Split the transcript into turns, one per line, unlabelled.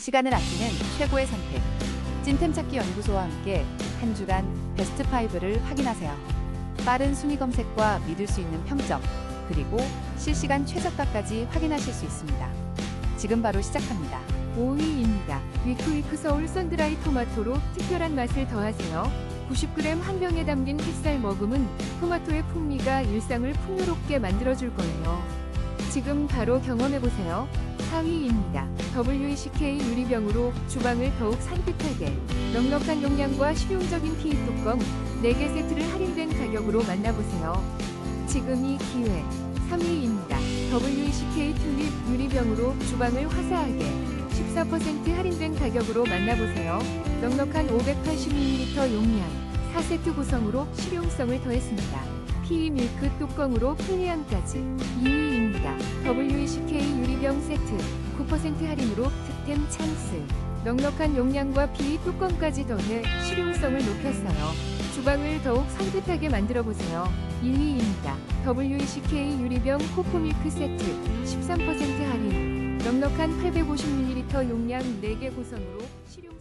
시간을 아끼는 최고의 선택. 찐템 찾기 연구소와 함께 한 주간 베스트 5를 확인하세요. 빠른 순위 검색과 믿을 수 있는 평점, 그리고 실시간 최저가까지 확인하실 수 있습니다. 지금 바로 시작합니다.
5위입니다. 위크위크 서울 썬드라이 토마토로 특별한 맛을 더하세요. 90g 한 병에 담긴 햇살 머금은 토마토의 풍미가 일상을 풍요롭게 만들어줄 거예요. 지금 바로 경험해보세요. 4위입니다. WECK 유리병으로 주방을 더욱 산뜻하게 넉넉한 용량과 실용적인 티 뚜껑 4개 세트를 할인된 가격으로 만나보세요. 지금 이 기회. 3위입니다. WECK 튤립 유리병으로 주방을 화사하게 14% 할인된 가격으로 만나보세요. 넉넉한 580ml 용량 4세트 구성으로 실용성을 더했습니다. 피위 밀크 뚜껑으로 편리함까지 2위입니다. WECK 유리병 세트 9% 할인으로 득템 찬스 넉넉한 용량과 피위 뚜껑까지 더해 실용성을 높였어요. 주방을 더욱 산뜻하게 만들어 보세요. 1위입니다. WECK 유리병 코코밀크 세트 13% 할인 넉넉한 850ml 용량 4개 구성으로 실용